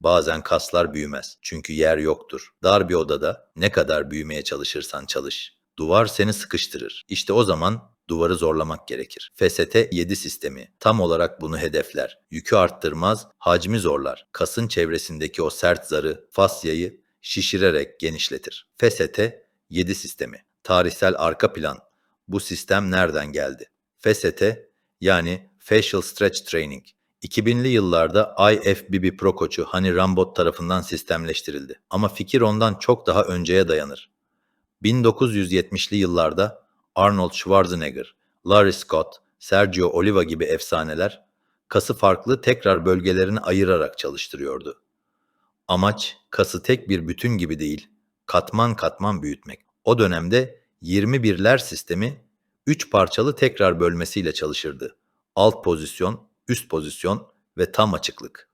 Bazen kaslar büyümez çünkü yer yoktur. Dar bir odada ne kadar büyümeye çalışırsan çalış. Duvar seni sıkıştırır. İşte o zaman duvarı zorlamak gerekir. FST 7 sistemi tam olarak bunu hedefler. Yükü arttırmaz, hacmi zorlar. Kasın çevresindeki o sert zarı, fasyayı şişirerek genişletir. FST 7 sistemi. Tarihsel arka plan. Bu sistem nereden geldi? FST yani Facial Stretch Training 2000'li yıllarda IFBB Pro koçu Hani Rambot tarafından sistemleştirildi. Ama fikir ondan çok daha önceye dayanır. 1970'li yıllarda Arnold Schwarzenegger, Larry Scott, Sergio Oliva gibi efsaneler kası farklı tekrar bölgelerini ayırarak çalıştırıyordu. Amaç kası tek bir bütün gibi değil, katman katman büyütmek. O dönemde 21'ler sistemi 3 parçalı tekrar bölmesiyle çalışırdı. Alt pozisyon, üst pozisyon ve tam açıklık.